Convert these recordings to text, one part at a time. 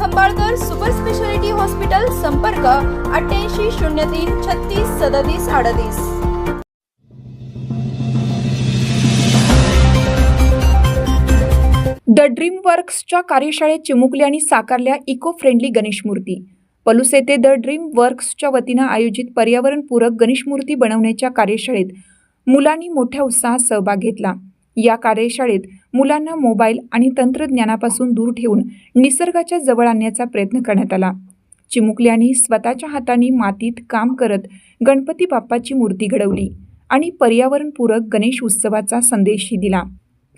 Khambalkar super speciality hospital संपर्क अठ्ठ्याऐंशी शून्य तीन छत्तीस सदतीस अडतीस. द ड्रीम वर्क्सच्या कार्यशाळेत चिमुकली आणि साकारल्या इको फ्रेंडली गणेश मूर्ती. पलूस येथे द ड्रीम वर्क्सच्या वतीनं आयोजित पर्यावरणपूरक गणेश मूर्ती बनवण्याच्या कार्यशाळेत मुलांनी मोठ्या उत्साहात सहभाग घेतला. या कार्यशाळेत मुलांना मोबाईल आणि तंत्रज्ञानापासून दूर ठेवून निसर्गाच्या जवळ आणण्याचा प्रयत्न करण्यात आला. चिमुकल्यांनी स्वतःच्या हाताने मातीत काम करत गणपती बाप्पाची मूर्ती घडवली आणि पर्यावरणपूरक गणेश उत्सवाचा संदेशही दिला.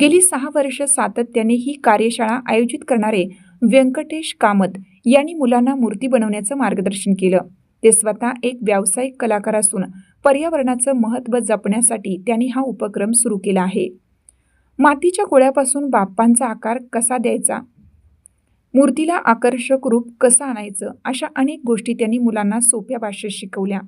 गेली सहा वर्ष सातत्याने ही कार्यशाळा आयोजित करणारे व्यंकटेश कामत यांनी मुलांना मूर्ती बनवण्याचं मार्गदर्शन केलं. ते स्वतः एक व्यावसायिक कलाकार असून पर्यावरणाचं महत्त्व जपण्यासाठी त्यांनी हा उपक्रम सुरू केला आहे. मातीच्या गोळ्यापासून बाप्पांचा आकार कसा द्यायचा? मूर्तीला आकर्षक रूप कसं आणायचं? अशा अनेक गोष्टी त्यांनी मुलांना सोप्या भाषेत शिकवल्या.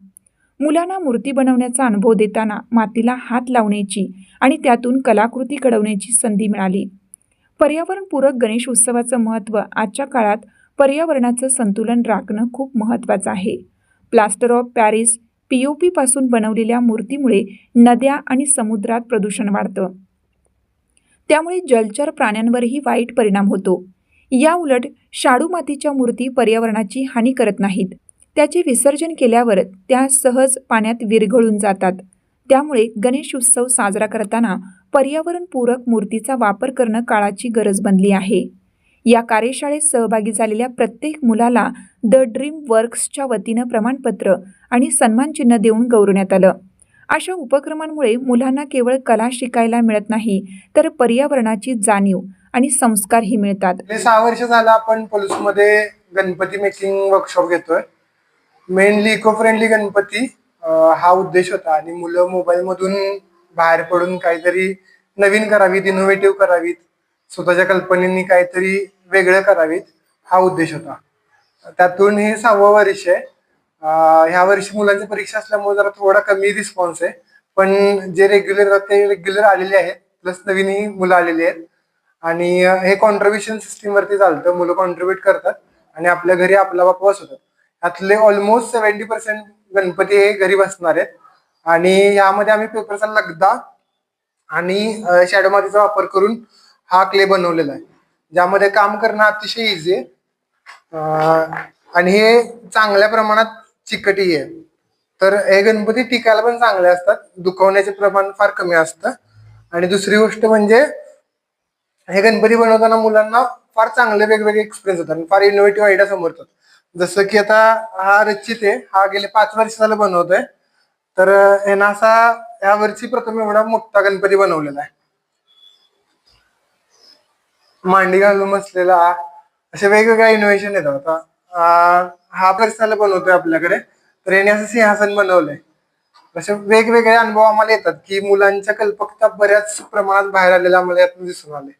मुलांना मूर्ती बनवण्याचा अनुभव देताना मातीला हात लावण्याची आणि त्यातून कलाकृती घडवण्याची संधी मिळाली. पर्यावरणपूरक गणेश उत्सवाचं महत्त्व आजच्या काळात पर्यावरणाचं संतुलन राखणं खूप महत्त्वाचं आहे. Plaster of Paris P O पीपासून बनवलेल्या मूर्तीमुळे नद्या आणि समुद्रात प्रदूषण वाढतं. त्यामुळे जलचर प्राण्यांवरही वाईट परिणाम होतो. याउलट शाडू मातीच्या मूर्ती पर्यावरणाची हानी करत नाहीत. त्याचे विसर्जन केल्यावर त्या सहज पाण्यात विरघळून जातात. त्यामुळे गणेश उत्सव साजरा करताना पर्यावरणपूरक मूर्तीचा वापर करणं काळाची गरज बनली आहे. या कार्यशाळेत सहभागी झालेल्या प्रत्येक मुलाला द ड्रीम वर्क्सच्या वतीनं प्रमाणपत्र आणि सन्मानचिन्ह देऊन गौरवण्यात आलं. अशा उपक्रमांमुळे मुलांना केवळ कला शिकायला मिळत नाही तर पर्यावरणाची जाणीव आणि संस्कारही मिळतात. गेले सहा वर्ष झालं आपण पलूसमध्ये गणपती मेकिंग वर्कशॉप घेतोय. मेनली इको फ्रेंडली गणपती हा उद्देश होता. आणि मुलं मोबाईल मधून बाहेर पडून काहीतरी नवीन करावीत इनोव्हेटिव्ह करावीत स्वतःच्या कल्पनेनी काहीतरी वेगळं करावीत हा उद्देश होता. त्यातून हे सहावं वर्ष आहे. ह्या वर्षी मुलांची परीक्षा असल्यामुळे जरा थोडा कमी रिस्पॉन्स आहे. पण जे रेग्युलर ते रेग्युलर आलेले आहेत. प्लस नवीनही मुलं आलेली आहेत. आणि हे कॉन्ट्रीब्युशन सिस्टीम वरती चालतं. मुलं कॉन्ट्रीब्युट करतात आणि आपल्या घरी आपला बाप बसवतात यातले ऑलमोस्ट सेव्हन्टी पर्सेंट गणपती हे घरी बसणार आहेत. आणि यामध्ये आम्ही पेपरचा लगदा आणि शॅडो मातीचा वापर करून हा क्ले बनवलेला आहे. ज्यामध्ये काम करणं अतिशय इझी आहे. आणि हे चांगल्या प्रमाणात चिकटी आहे. तर हे गणपती टिकायला पण चांगले असतात. दुखवण्याचे प्रमाण फार कमी असतं. आणि दुसरी गोष्ट म्हणजे हे गणपती बनवताना मुलांना फार चांगले वेगवेगळे एक्सपिरियन्स होतात आणि फार इनोव्हेटिव्ह आयडिया समोर येतात. जसं की आता हा रचित आहे. हा गेले पाच वर्ष झालं बनवतोय. तर यानं असा यावरची वर्षी प्रथम एवढा मोठा गणपती बनवलेला आहे. मांडी घालून बसलेला. असे वेगवेगळ्या इनोव्हेशन येतात. आता हा पर्सनल बनवतोय आपल्याकडे. तर याने असं सिंहासन बनवलंय. असे वेगवेगळे अनुभव आम्हाला येतात की मुलांच्या कल्पकता बऱ्याच प्रमाणात बाहेर आलेल्या आम्हाला यातून दिसून आले.